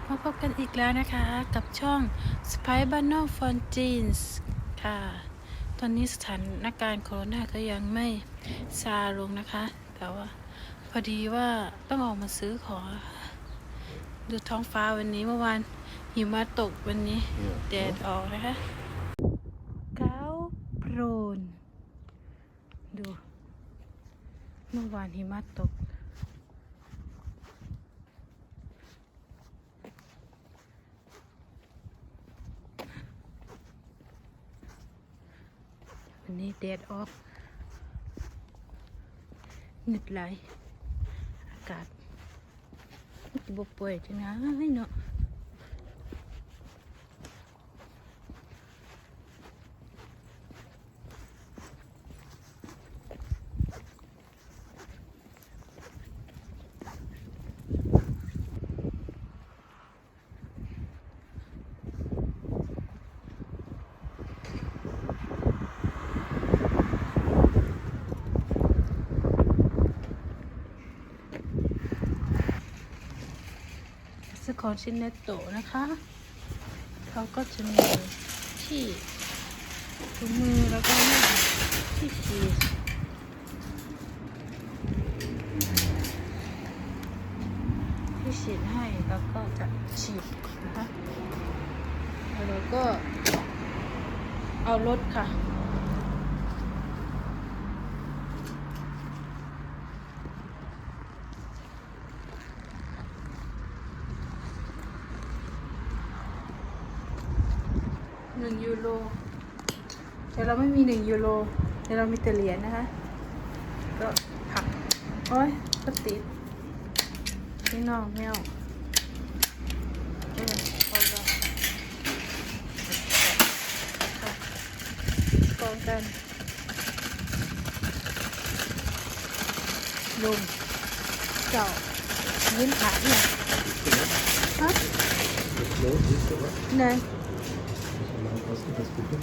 ลับมาพบกันอีกแล้วนะคะ กับช่อง Spy b a n o f o n Jeans ค่ะ ตอนนี้สถานการณ์โควิดก็ยังไม่ซาลงนะคะ แต่ว่าพอดีว่าต้องออกมาซื้อของ ดูท้องฟ้าวันนี้เมื่อวานหิมะตกวันนี้แดดออกนะคะเก้าโปรน ดู เมื่อวานหิมะตกันนี้แดดออกหนึดไหลอากาศมันจะบป่วยจังนะเนาะ ซื้อของชิ้นเนตโตะนะคะ เขาก็จะมีที่ถุงมือแล้วก็นี่ที่ฉีดที่ฉีดให้แล้วก็จะฉีดนะคะแล้วก็เอารถค่ะ หนึ่งยูโรแต่เราไม่มีหนึ่งยูโรแต่เรามีแต่เหรียญนะคะ ก็ผักโอ้ยก็ติดพี่น้องไม่เอาเอพอแล้วกองกันลุงเจ้ายิ้มขาเนี่ยฮะ Los, siehst du Спасибо.